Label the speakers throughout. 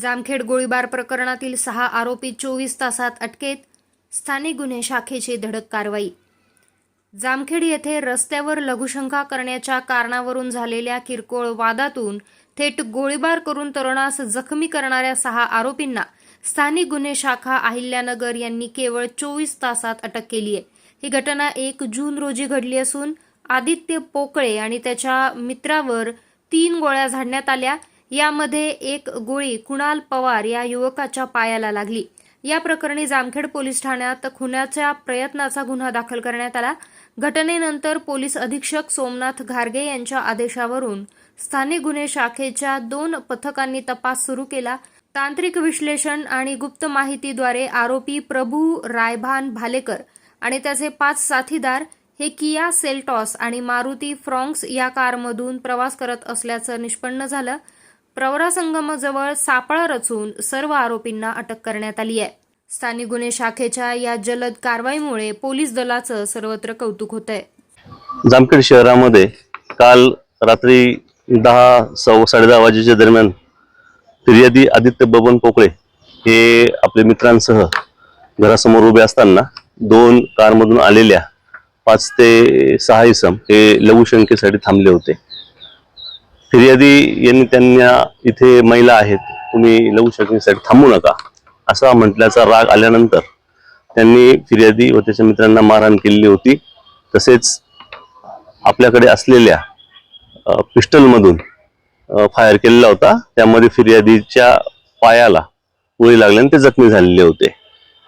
Speaker 1: जामखेड गोळीबार प्रकरणातील सहा आरोपी चोवीस तासात अटकेत स्थानिक गुन्हे शाखेची धडक कारवाई. जामखेड येथे रस्त्यावर लघुशंका करण्याच्या कारणावरून झालेल्या किरकोळ वादातून थेट गोळीबार करून तरुणास जखमी करणाऱ्या सहा आरोपींना स्थानिक गुन्हे शाखा अहिल्यानगर यांनी केवळ चोवीस तासात अटक केली आहे. ही घटना एक जून रोजी घडली असून आदित्य पोकळे आणि त्याच्या मित्रावर तीन गोळ्या झाडण्यात आल्या. यामध्ये एक गोळी कुणाल पवार या युवकाच्या पायाला लागली. या प्रकरणी जामखेड पोलीस ठाण्यात खुनाच्या प्रयत्नाचा गुन्हा दाखल करण्यात आला. घटनेनंतर पोलीस अधीक्षक सोमनाथ घारगे यांच्या आदेशावरून स्थानिक गुन्हे शाखेच्या दोन पथकांनी तपास सुरू केला. तांत्रिक विश्लेषण आणि गुप्त माहितीद्वारे आरोपी प्रभू रायभान भालेकर आणि त्याचे पाच साथीदार हे किया सेल्टॉस आणि मारुती फ्रॉंक्स या कारमधून प्रवास करत असल्याचं निष्पन्न झालं. प्रवरा संगमजवळ सापळा रचून सर्व आरोपींना अटक करण्यात आली आहे. स्थानिक गुन्हे शाखेच्या या जलद कारवाईमुळे पोलीस दलाचं सर्वत्र कौतुक होत आहे
Speaker 2: जामखेड शहरामध्ये काल रात्री दहा सव्वा साडेदहा वाजेच्या दरम्यान फिर्यादी आदित्य बबन पोकळे हे आपल्या मित्रांसह घरासमोर उभे असताना दोन कारमधून आलेल्या पाच ते सहा इसम हे लघुशंकेसाठी थांबले होते. फिर्यादी यांनी त्यांना इथे महिला आहेत तुम्ही लघुशंकेसाठी थांबू नका असा म्हटल्याचा राग आल्यानंतर त्यांनी फिर्यादी व त्याच्या मित्रांना मारहाण केलेली होती. तसेच आपल्याकडे असलेल्या पिस्टलमधून फायर केलेला होता. त्यामध्ये फिर्यादीच्या पायाला गोळी लागल्याने ते जखमी झालेले होते.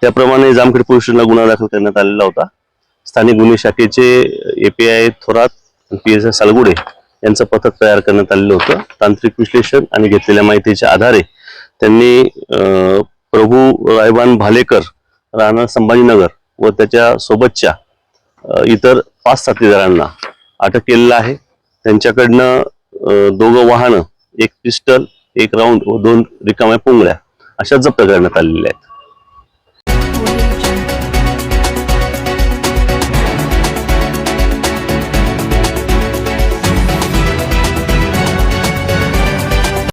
Speaker 2: त्याप्रमाणे जामखेड पोलीस स्टेशनला गुन्हा दाखल करण्यात आलेला होता. स्थानिक गुन्हे शाखेचे API Thorat P S I Salgude यांचं पथक तयार करण्यात आलेलं होतं. तांत्रिक विश्लेषण आणि घेतलेल्या माहितीच्या आधारे त्यांनी प्रभू रायबान भालेकर राहणार संभाजीनगर व त्याच्या सोबतच्या इतर पाच साथीदारांना अटक केलेलं आहे. त्यांच्याकडनं दोघं वाहनं एक पिस्टल एक राऊंड व दोन रिकाम्या पुंगळ्या अशा जप्त करण्यात आलेल्या आहेत.